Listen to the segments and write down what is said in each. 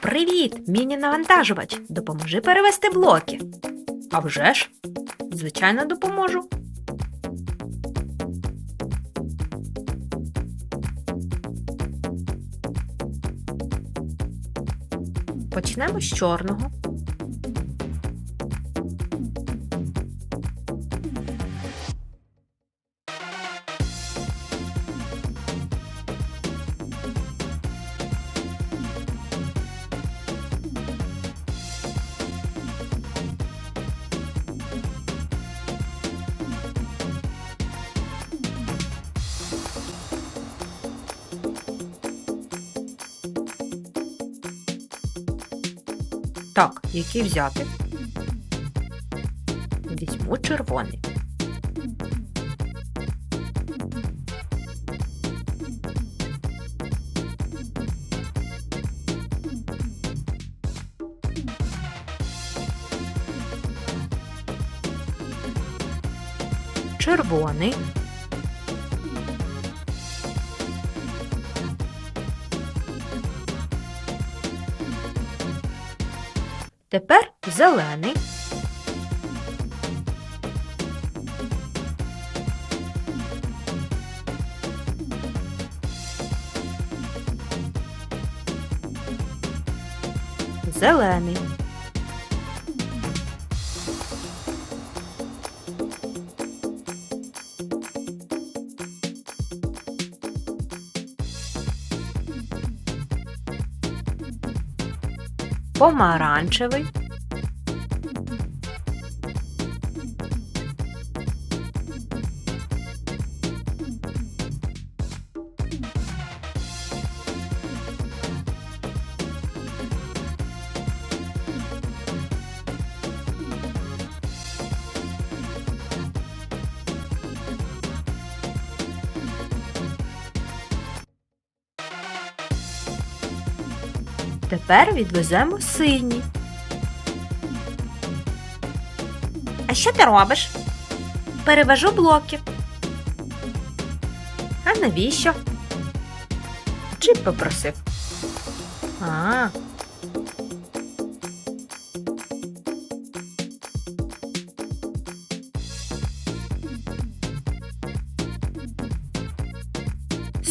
Привіт, міні-навантажувач. Допоможи перевести блоки. А вже ж, звичайно, допоможу. Почнемо з чорного. Так, який взяти? Візьму червоний. Червоний. Тепер зелений. Зелений. Помаранчевий. Тепер відвеземо синій. А що ти робиш? Перевожу блоки. А навіщо? Джип попросив. А.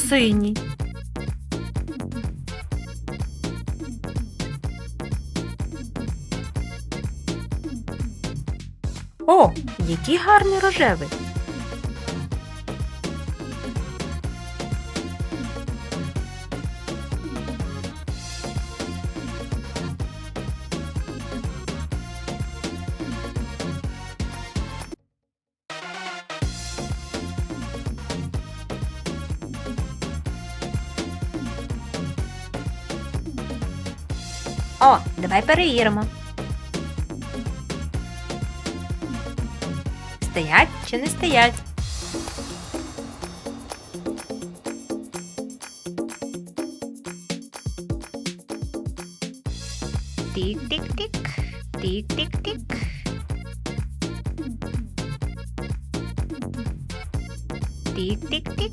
Синій. О, який гарний рожевий. О, давай перевіримо. Стоять чи не стоять? Тік-тік-тік, тік-тік-тік. Тік-тік-тік.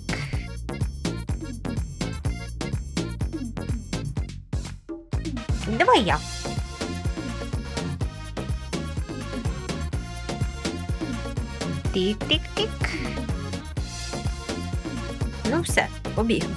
Давай я. Тік-тік-тік. Ну все, побігли.